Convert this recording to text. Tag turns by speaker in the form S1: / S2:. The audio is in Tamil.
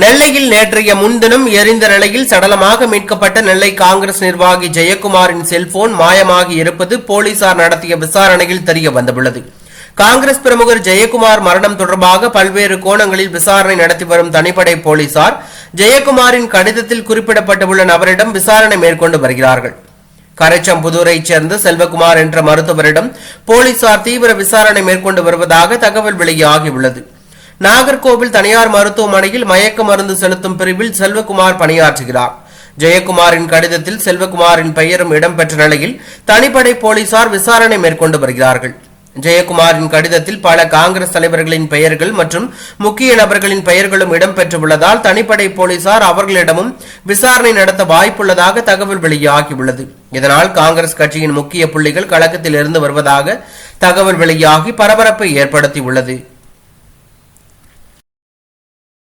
S1: நெல்லையில் நேற்றைய முன்தினம் எரிந்த நிலையில் சடலமாக மீட்கப்பட்ட நெல்லை காங்கிரஸ் நிர்வாகி ஜெயக்குமாரின் செல்போன் மாயமாகி இருப்பது போலீசார் நடத்திய விசாரணையில் தெரிய வந்துள்ளது. காங்கிரஸ் பிரமுகர் ஜெயக்குமார் மரணம் தொடர்பாக பல்வேறு கோணங்களில் விசாரணை நடத்தி வரும் தனிப்படை போலீசார் ஜெயக்குமாரின் கடிதத்தில் குறிப்பிடப்பட்டுள்ள நபரிடம் விசாரணை மேற்கொண்டு வருகிறார்கள். கரைச்சம்புதூரைச் சேர்ந்த செல்வகுமார் என்ற மருத்துவரிடம் போலீசார் தீவிர விசாரணை மேற்கொண்டு வருவதாக தகவல் வெளியாகியுள்ளது. நாகர்கோவில் தனியார் மருத்துவமனையில் மயக்க மருந்து செலுத்தும் பிரிவில் செல்வகுமார் பணியாற்றுகிறார். ஜெயக்குமாரின் கடிதத்தில் செல்வகுமாரின் பெயரும் இடம்பெற்ற நிலையில் தனிப்படை போலீசார் விசாரணை மேற்கொண்டு வருகிறார்கள். ஜெயக்குமாரின் கடிதத்தில் பல காங்கிரஸ் தலைவர்களின் பெயர்கள் மற்றும் முக்கிய நபர்களின் பெயர்களும் இடம்பெற்றுள்ளதால் தனிப்படை போலீசார் அவர்களிடமும் விசாரணை நடத்த வாய்ப்புள்ளதாக தகவல் வெளியாகியுள்ளது. இதனால் காங்கிரஸ் கட்சியின் முக்கிய புள்ளிகள் கழகத்தில் இருந்து வருவதாக தகவல் வெளியாகி பரபரப்பை ஏற்படுத்தியுள்ளது.